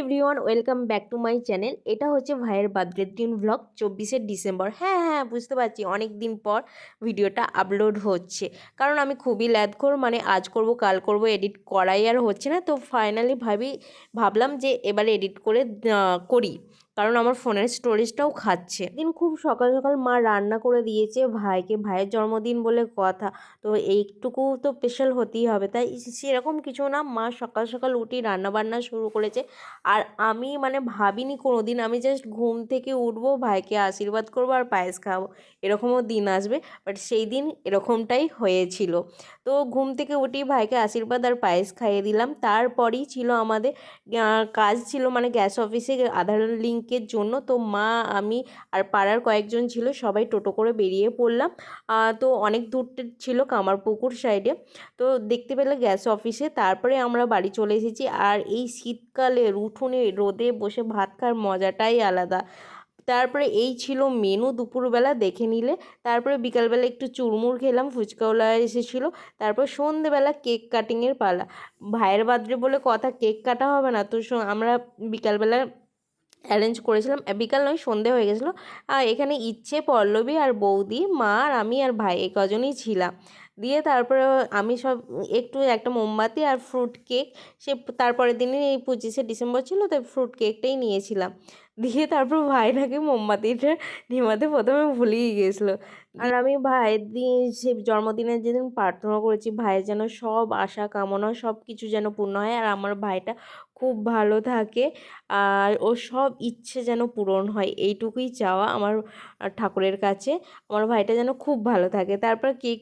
Everyone welcome back to my channel এটা হচ্ছে ভাইয়ের বার্থডে দিন ব্লগ চব্বিশে ডিসেম্বর। হ্যাঁ হ্যাঁ বুঝতে পারছি, অনেক দিন পর ভিডিওটা আপলোড হচ্ছে। কারণ আমি খুবই ল্যাদখোর মানে আজ করব, কাল করব এডিট করাই আর হচ্ছে না। তো ফাইনালি ভাবি, ভাবলাম যে এবারে এডিট করে করি। কারণ আমার ফোনের স্টোরেজটাও খাচ্ছে। দিন খুব সকাল সকাল মা রান্না করে দিয়েছে ভাইকে। ভাইয়ের জন্মদিন বলে কথা। তো এইটুকু তো স্পেশাল হতেই হবে। তাই সেরকম কিছু না, মা সকাল সকাল উঠি রান্না বান্না শুরু করেছে। আর আমি মানে ভাবিনি কোনো দিন আমি জাস্ট ঘুম থেকে উঠবো, ভাইকে আশীর্বাদ করব আর পায়েস খাওয়াবো এরকমও দিন আসবে। বাট সেই দিন এরকমটাই হয়েছিল। তো ঘুম থেকে উঠি ভাইকে আশীর্বাদ আর পায়েস খাইয়ে দিলাম। তারপরেই ছিল আমাদের কাজ ছিল মানে গ্যাস অফিসে আধার লিঙ্কের জন্য। তো মা, আমি আর পাড়ার কয়েকজন ছিল, সবাই টোটো করে বেরিয়ে পড়লাম। তো অনেক দূর ছিল কামারপুকুর সাইডে তো দেখতে পেলে গ্যাস অফিসে তারপরে আমরা বাড়ি চলে এসেছি। আর এই শীতকালে উঠোনে রোদে বসে ভাত খাওয়ার মজাটাই আলাদা। তারপরে এই ছিল মেনু দুপুরবেলা, দেখে নিলে। তারপরে বিকালবেলা একটু চুরমুর খেলাম ফুচকাওয়ালা এসেছিল। তারপর সন্ধেবেলা কেক কাটিংয়ের পালা। ভাইয়ের বার্থডে বলে কথা কেক কাটা হবে না। তো আমরা বিকালবেলা অ্যারেঞ্জ করেছিলাম। বিকাল নয়, সন্ধে হয়ে গেছিল। আর এখানে ইচ্ছে, পল্লবী আর বৌদি, মা আর আমি আর ভাই এ কজনই ছিলাম। দিয়ে তারপরে আমি সব, একটু একটা মোমবাতি আর ফ্রুট কেক সে তারপরের দিনই এই পঁচিশে ডিসেম্বর ছিল, তাই ফ্রুট কেকটাই নিয়েছিলাম। দিয়ে তারপর ভাই নাকি মোমবাতিটা নিমাতে প্রথমে ভুলেই গেছিল আর আমি ভাইয়ের দিন, সে জন্মদিনের যেদিন প্রার্থনা করেছি, ভাইয়ের যেন সব আশা, কামনা, সব কিছু যেন পূর্ণ হয় আর আমার ভাইটা খুব ভালো থাকে আর ওর সব ইচ্ছে যেন পূরণ হয়, এইটুকুই চাওয়া আমার ঠাকুরের কাছে। আমার ভাইটা যেন খুব ভালো থাকে। তারপর কেক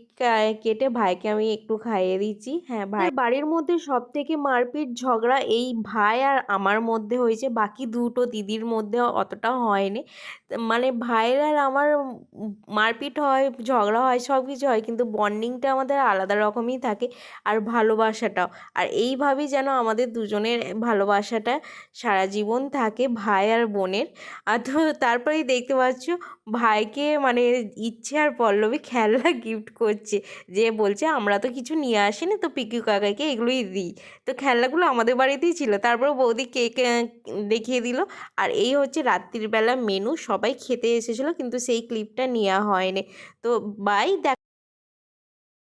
কেটে ভাইকে আমি একটু খাইয়ে দিচ্ছি। হ্যাঁ ভাই। বাড়ির মধ্যে সব থেকে মারপিট ঝগড়া এই ভাই আর আমার মধ্যে হয়েছে। বাকি দুটো দিদির মধ্যে অতটা হয়নি। মানে ভাইয়ের আর আমার মারপিট হয় ঝগড়া হয় সব কিছু হয় কিন্তু বন্ডিংটা আমাদের আলাদা রকমই থাকে আর ভালোবাসাটাও। আর এইভাবেই যেন আমাদের দুজনের ভালোবাসাটা সারা জীবন থাকে ভাই আর বোনের। আর তো তারপরেই দেখতে পাচ্ছ ভাইকে মানে ইচ্ছে আর পল্লবী খেলনা গিফট করছে। যে বলছে, আমরা তো কিছু নিয়ে আসিনি, তো পিকু কাকাকে এগুলোই দিই। তো খেলনাগুলো আমাদের বাড়িতেই ছিল। তারপর বৌদি কেক দেখিয়ে দিল। আর এই হচ্ছে রাত্রিবেলা মেনু সবাই খেতে এসেছিল, কিন্তু সেই ক্লিপটা নেওয়া হয়নি। তো বাই দেখ